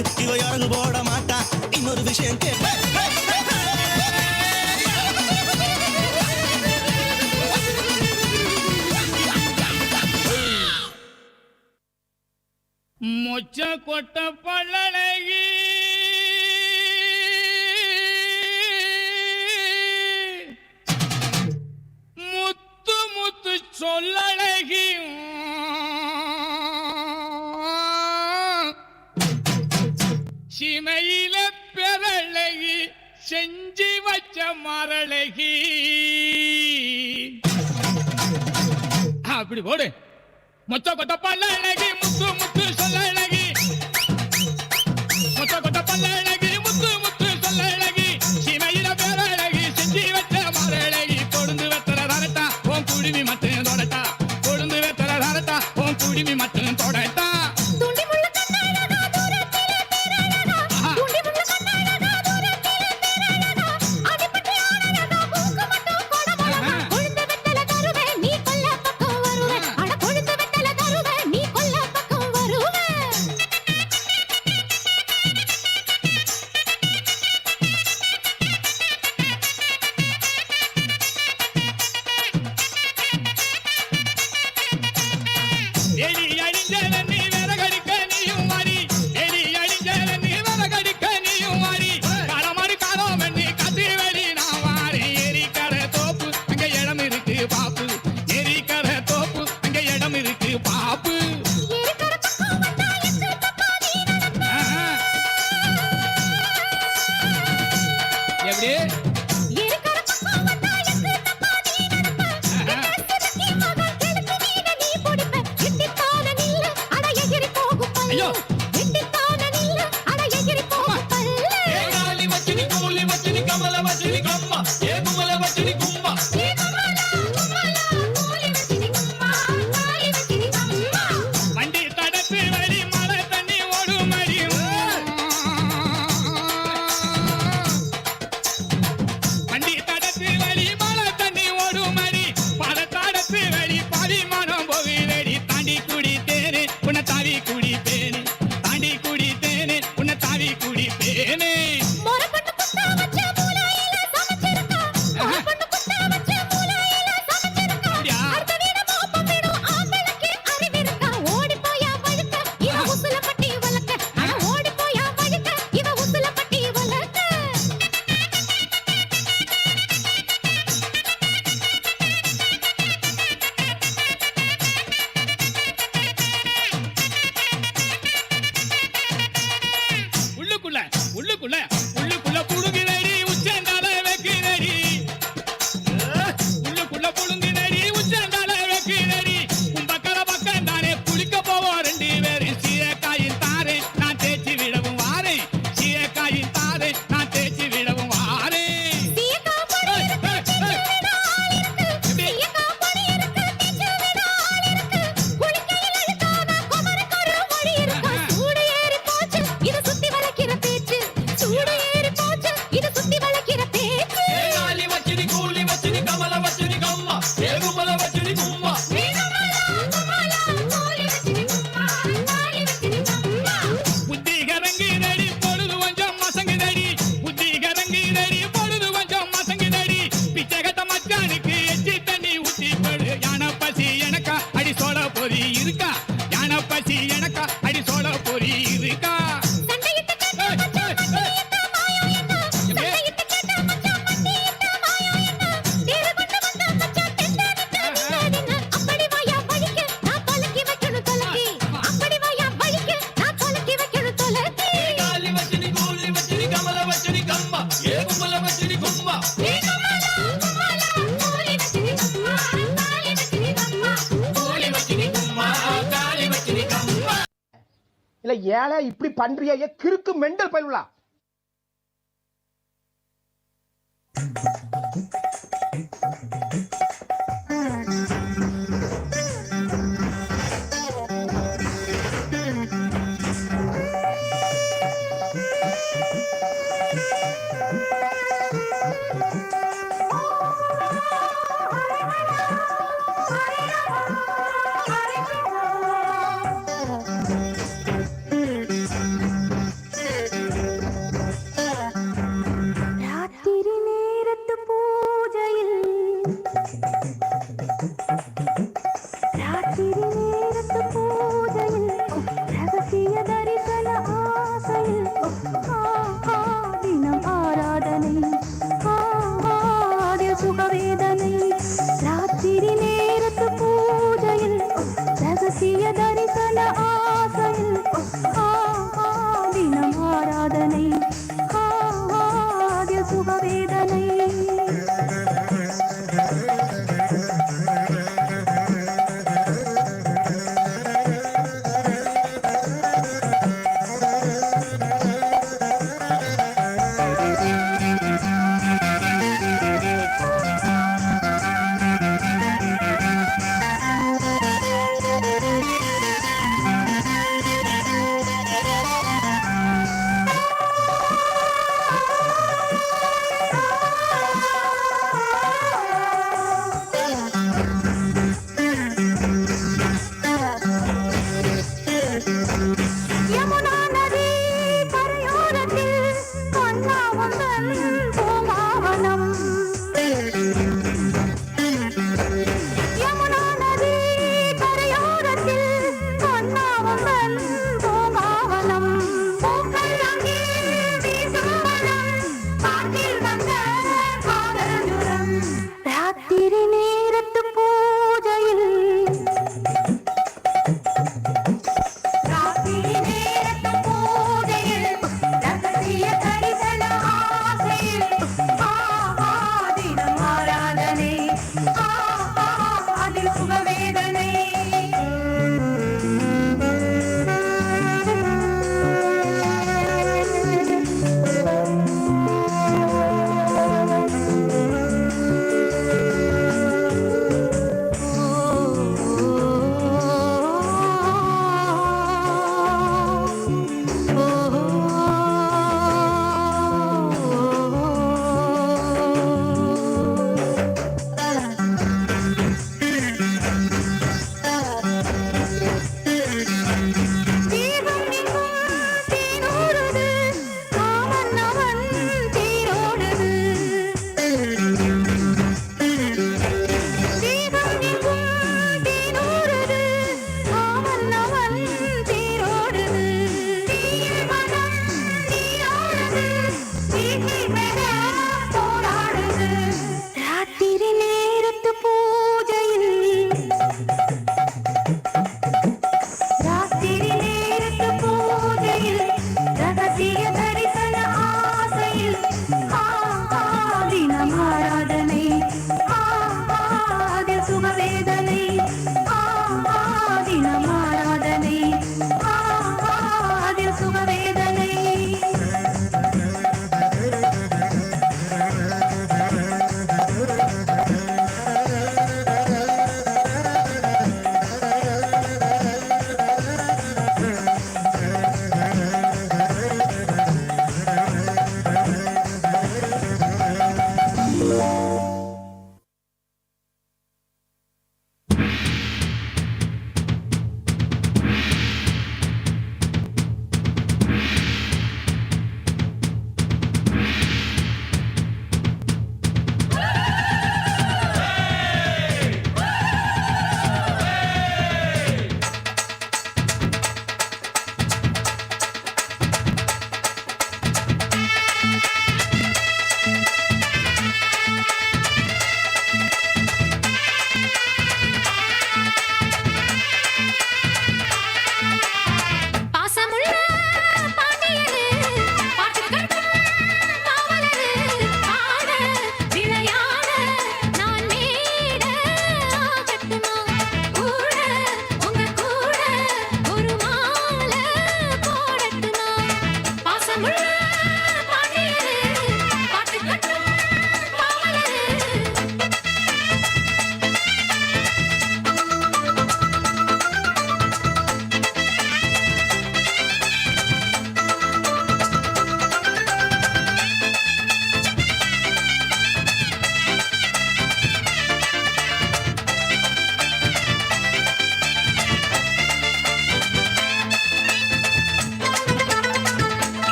கேட்டு இவ இறங்கு போட மாட்டான் இன்னொரு விஷயம் கேட்டு மொச்ச கொட்ட பல்லழகி. முத்து முத்து சொல்லழகியும் மரளகி செஞ்சு வச்ச மரளகி. அப்படி போடு. மொத்த கொத்த பல்ல அழகி முத்து முத்து சொல்ல ஏழை இப்படி பண்றிய கிறுக்கு மெண்டல் பயிலுலா Bye.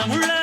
서 몰라.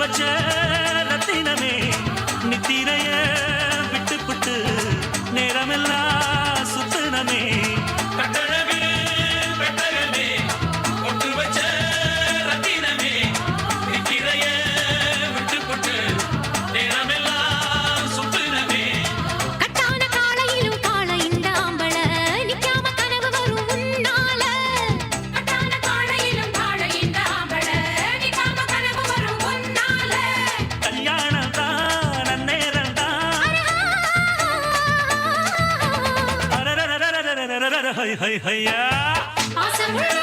வச்ச హై హయ్యా.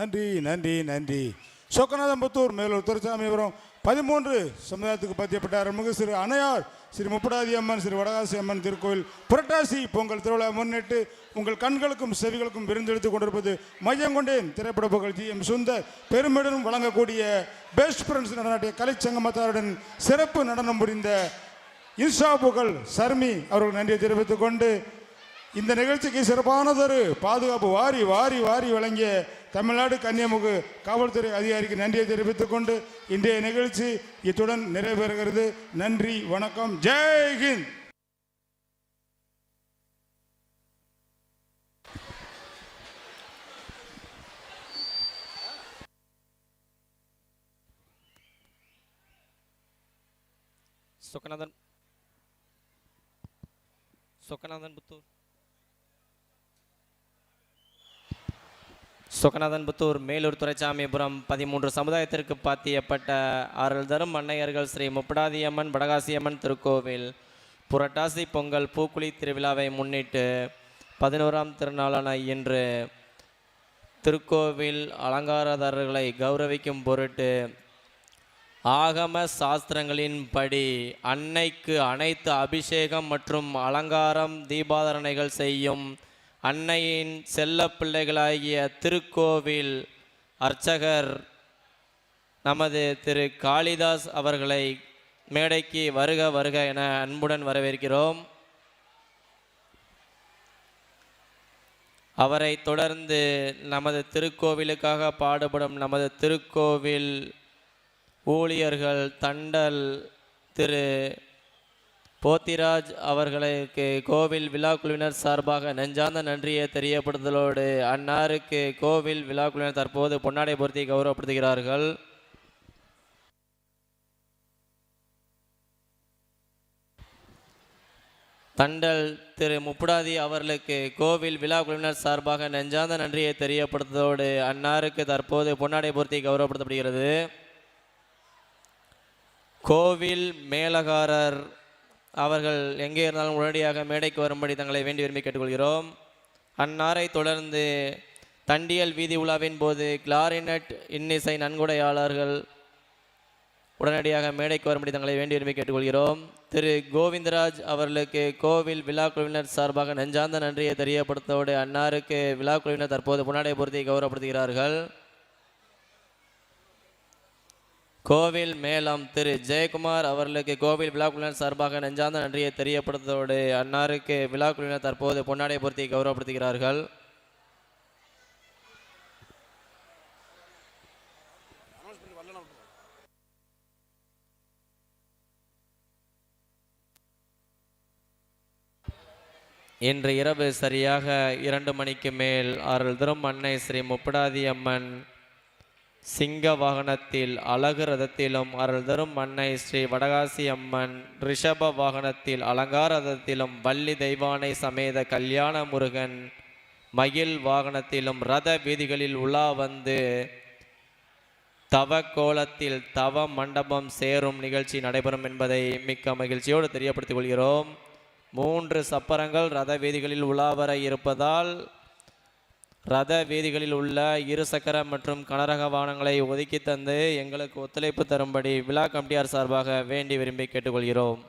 நன்றி நன்றி நன்றி. சொக்கநாதம்புத்தூர் மேலூர் துறைசாமிபுரம் பதிமூன்று சமுதாயத்துக்கு பத்தியப்பட்ட அருள்மிகு சிறு அணையார் ஸ்ரீ முப்படாதி அம்மன் ஸ்ரீ வடகாசி அம்மன் திருக்கோயில் புரட்டாசி பொங்கல் திருவிழா முன்னிட்டு உங்கள் கண்களுக்கும் செவிகளுக்கும் விருந்தெடுத்துக் கொண்டிருப்பது மையம் கொண்டேன். திரைப்பட புகழ்ச்சி எம் சுந்தர். பெருமிடன் வழங்கக்கூடிய பெஸ்ட் ஃப்ரெண்ட்ஸ் நடனாட்டிய கலைச்சங்கமத்தாருடன் சிறப்பு நடனம் புரிந்த இன்ஷா புகழ் சர்மி அவர்கள் நன்றியை தெரிவித்துக் கொண்டு இந்த நிகழ்ச்சிக்கு சிறப்பானதொரு பாதுகாப்பு வாரி வாரி வாரி வழங்கிய தமிழ்நாடு கன்னியாமுகு காவல்துறை அதிகாரிக்கு நன்றியை தெரிவித்துக் கொண்டு இன்றைய நிகழ்ச்சி இத்துடன் நிறைவேறுகிறது. நன்றி வணக்கம் ஜெய்ஹிந்த் சொக்கநாதன். சொக்கநாதன் புத்தூர். சொக்கநாதன் புத்தூர் மேலூர் துறைசாமிபுரம் பதிமூன்று சமுதாயத்திற்கு பாத்தியப்பட்ட அருள் தரும் அன்னையர்கள் ஸ்ரீ முப்படாதியம்மன் வடகாசியம்மன் திருக்கோவில். புரட்டாசி பொங்கல் பூக்குழி திருவிழாவை முன்னிட்டு பதினோராம் திருநாளான இன்று திருக்கோவில் அலங்காரதாரர்களை கௌரவிக்கும் பொருட்டு ஆகம சாஸ்திரங்களின்படி அன்னைக்கு அனைத்து அபிஷேகம் மற்றும் அலங்காரம் தீபாதரணைகள் செய்யும் அன்னையின் செல்ல பிள்ளைகளாகிய திருக்கோவில் அர்ச்சகர் நமது திரு காளிதாஸ் அவர்களை மேடைக்கு வருக வருக என அன்புடன் வரவேற்கிறோம். அவரை தொடர்ந்து நமது திருக்கோவிலுக்காக பாடுபடும் நமது திருக்கோவில் ஊழியர்கள் தண்டல் திரு போத்திராஜ் அவர்களுக்கு கோவில் விழா குழுவினர் சார்பாக நெஞ்சார்ந்த நன்றியை தெரியப்படுத்தலோடு அன்னாருக்கு கோவில் விழா குழுவினர் தற்போது பொன்னாடை பொருத்தி கௌரவப்படுத்துகிறார்கள். தண்டல் திரு முப்புடாதி அவர்களுக்கு கோவில் விழா குழுவினர் சார்பாக நெஞ்சார்ந்த நன்றியை தெரியப்படுத்ததோடு அன்னாருக்கு தற்போது பொன்னாடை பொருத்தி கௌரவப்படுத்தப்படுகிறது. கோவில் மேலகாரர் அவர்கள் எங்கே இருந்தாலும் உடனடியாக மேடைக்கு வரும்படி தங்களை வேண்டி விரும்பி கேட்டுக்கொள்கிறோம். அன்னாரை தொடர்ந்து தண்டியல் வீதி உலாவின் போது கிளாரினட் இன்னிசை நன்கொடையாளர்கள் உடனடியாக மேடைக்கு வரும்படி தங்களை வேண்டி விரும்பி கேட்டுக்கொள்கிறோம். திரு கோவிந்தராஜ் அவர்களுக்கு கோவில் விழா குழுவினர் சார்பாக நெஞ்சார்ந்த நன்றியை தெரியப்படுத்தோடு அன்னாருக்கு விழா குழுவினர் தற்போது புன்னாடை பொருத்தி கௌரவப்படுத்துகிறார்கள். கோவில் மேலம் திரு ஜெயக்குமார் அவர்களுக்கு கோவில் விழா சார்பாக நெஞ்சார்ந்த நன்றியை தெரியப்படுத்தோடு அன்னாருக்கு விழா தற்போது பொன்னாடை பொருத்தி கௌரவப்படுத்துகிறார்கள். இன்று இரவு சரியாக இரண்டு மணிக்கு மேல் அருள் திரும் அன்னை ஸ்ரீ முப்படாதி அம்மன் சிங்க வாகனத்தில் அழகு ரதத்திலும் அருள் தரும் அன்னை ஸ்ரீ வடகாசி அம்மன் ரிஷப வாகனத்தில் அலங்கார ரதத்திலும் வள்ளி தெய்வானை சமேத கல்யாண முருகன் மயில் வாகனத்திலும் ரத வீதிகளில் உலா வந்து தவ கோலத்தில் தவ மண்டபம் சேரும் நிகழ்ச்சி நடைபெறும் என்பதை மிக்க மகிழ்ச்சியோடு தெரியப்படுத்திக் கொள்கிறோம். மூன்று சப்பரங்கள் ரத வீதிகளில் உலாவர இருப்பதால் ரத வீதிகளில் உள்ள இருசக்கர மற்றும் கனரக வாகனங்களை ஒதுக்கி தந்து எங்களுக்கு ஒத்துழைப்பு தரும்படி விழா கமிட்டியார் சார்பாக வேண்டி விரும்பி கேட்டுக்கொள்கிறோம்.